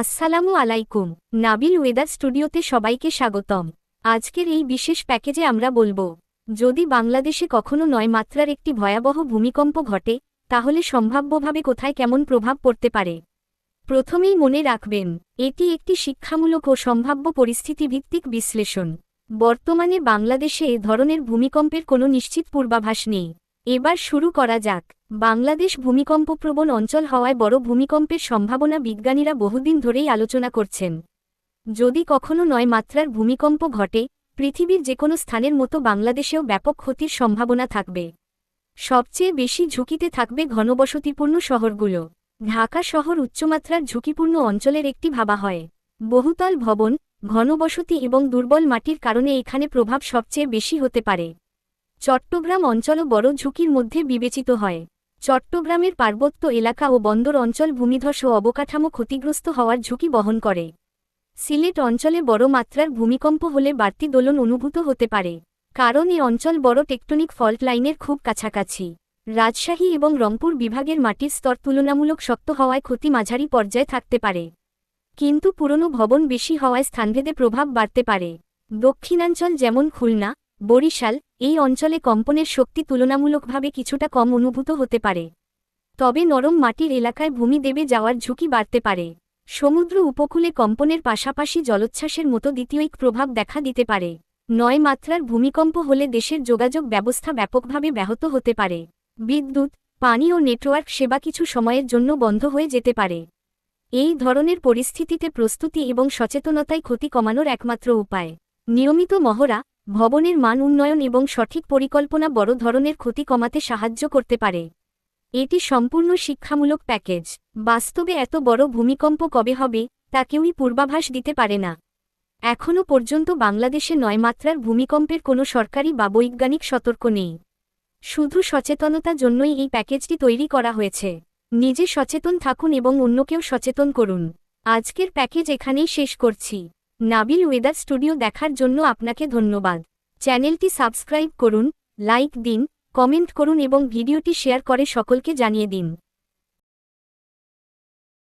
আসসালামু আলাইকুম। নাবিল ওয়েদার স্টুডিওতে সবাইকে স্বাগতম। আজকের এই বিশেষ প্যাকেজে আমরা বলব, যদি বাংলাদেশে কখনো নয় মাত্রার একটি ভয়াবহ ভূমিকম্প ঘটে, তাহলে সম্ভাব্যভাবে কোথায় কেমন প্রভাব পড়তে পারে? প্রথমেই মনে রাখবেন, এটি একটি শিক্ষামূলক ও সম্ভাব্য পরিস্থিতিভিত্তিক বিশ্লেষণ। বর্তমানে বাংলাদেশে এ ধরনের ভূমিকম্পের কোনো নিশ্চিত পূর্বাভাস নেই। এবার শুরু করা যাক। বাংলাদেশ ভূমিকম্পপ্রবণ অঞ্চল হওয়ায় বড় ভূমিকম্পের সম্ভাবনা বিজ্ঞানীরা বহুদিন ধরেই আলোচনা করছেন। যদি কখনো নয় মাত্রার ভূমিকম্প ঘটে, পৃথিবীর যে কোনো স্থানের মতো বাংলাদেশেও ব্যাপক ক্ষতির সম্ভাবনা থাকবে। সবচেয়ে বেশি ঝুঁকিতে থাকবে ঘনবসতিপূর্ণ শহরগুলো। ঢাকা শহর উচ্চমাত্রার ঝুঁকিপূর্ণ অঞ্চলের একটি ভাবা হয়। বহুতল ভবন, ঘনবসতি এবং দুর্বল মাটির কারণে এখানে প্রভাব সবচেয়ে বেশি হতে পারে। চট্টগ্রাম অঞ্চলও বড় ঝুঁকির মধ্যে বিবেচিত হয়। চট্টগ্রামের পার্বত্য এলাকা ও বন্দর অঞ্চল ভূমিধস ও অবকাঠামো ক্ষতিগ্রস্ত হওয়ার ঝুঁকি বহন করে। সিলেট অঞ্চলে বড় মাত্রার ভূমিকম্প হলে বাড়তি দোলন অনুভূত হতে পারে, কারণ এ অঞ্চল বড় টেকটনিক ফল্ট লাইনের খুব কাছাকাছি। রাজশাহী এবং রংপুর বিভাগের মাটির স্তর তুলনামূলক শক্ত হওয়ায় ক্ষতি মাঝারি পর্যায়ে থাকতে পারে। কিন্তু পুরনো ভবন বেশি হওয়ায় স্থানভেদে প্রভাব বাড়তে পারে। দক্ষিণাঞ্চল যেমন খুলনা, বরিশাল এই অঞ্চলে কম্পনের শক্তি তুলনামূলকভাবে কিছুটা কম অনুভূত হতে পারে। তবে নরম মাটির এলাকায় ভূমি দেবে যাওয়ার ঝুঁকি বাড়তে পারে। সমুদ্র উপকূলে কম্পনের পাশাপাশি জলোচ্ছ্বাসের মতো দ্বিতীয়িক প্রভাব দেখা দিতে পারে। নয় মাত্রার ভূমিকম্প হলে দেশের যোগাযোগ ব্যবস্থা ব্যাপকভাবে ব্যাহত হতে পারে। বিদ্যুৎ, পানি ও নেটওয়ার্ক সেবা কিছু সময়ের জন্য বন্ধ হয়ে যেতে পারে। এই ধরনের পরিস্থিতিতে প্রস্তুতি এবং সচেতনতাই ক্ষতি কমানোর একমাত্র উপায়। নিয়মিত মহড়া ভবনের মান উন্নয়ন এবং সঠিক পরিকল্পনা বড় ধরনের ক্ষতি কমাতে সাহায্য করতে পারে। এটি সম্পূর্ণ শিক্ষামূলক প্যাকেজ। বাস্তবে এত বড় ভূমিকম্প কবে হবে, তা কেউই পূর্বাভাস দিতে পারে না। এখনও পর্যন্ত বাংলাদেশে নয় মাত্রার ভূমিকম্পের কোনো সরকারি বা বৈজ্ঞানিক সতর্ক নেই। শুধু সচেতনতা জন্যই এই প্যাকেজটি তৈরি করা হয়েছে। নিজে সচেতন থাকুন এবং অন্যকেও সচেতন করুন। আজকের প্যাকেজ এখানেই শেষ করছি। নাবিল ওয়েদার স্টুডিও দেখার জন্য আপনাকে ধন্যবাদ। চ্যানেলটি সাবস্ক্রাইব করুন, লাইক দিন, কমেন্ট করুন এবং ভিডিওটি শেয়ার করে সকলকে জানিয়ে দিন।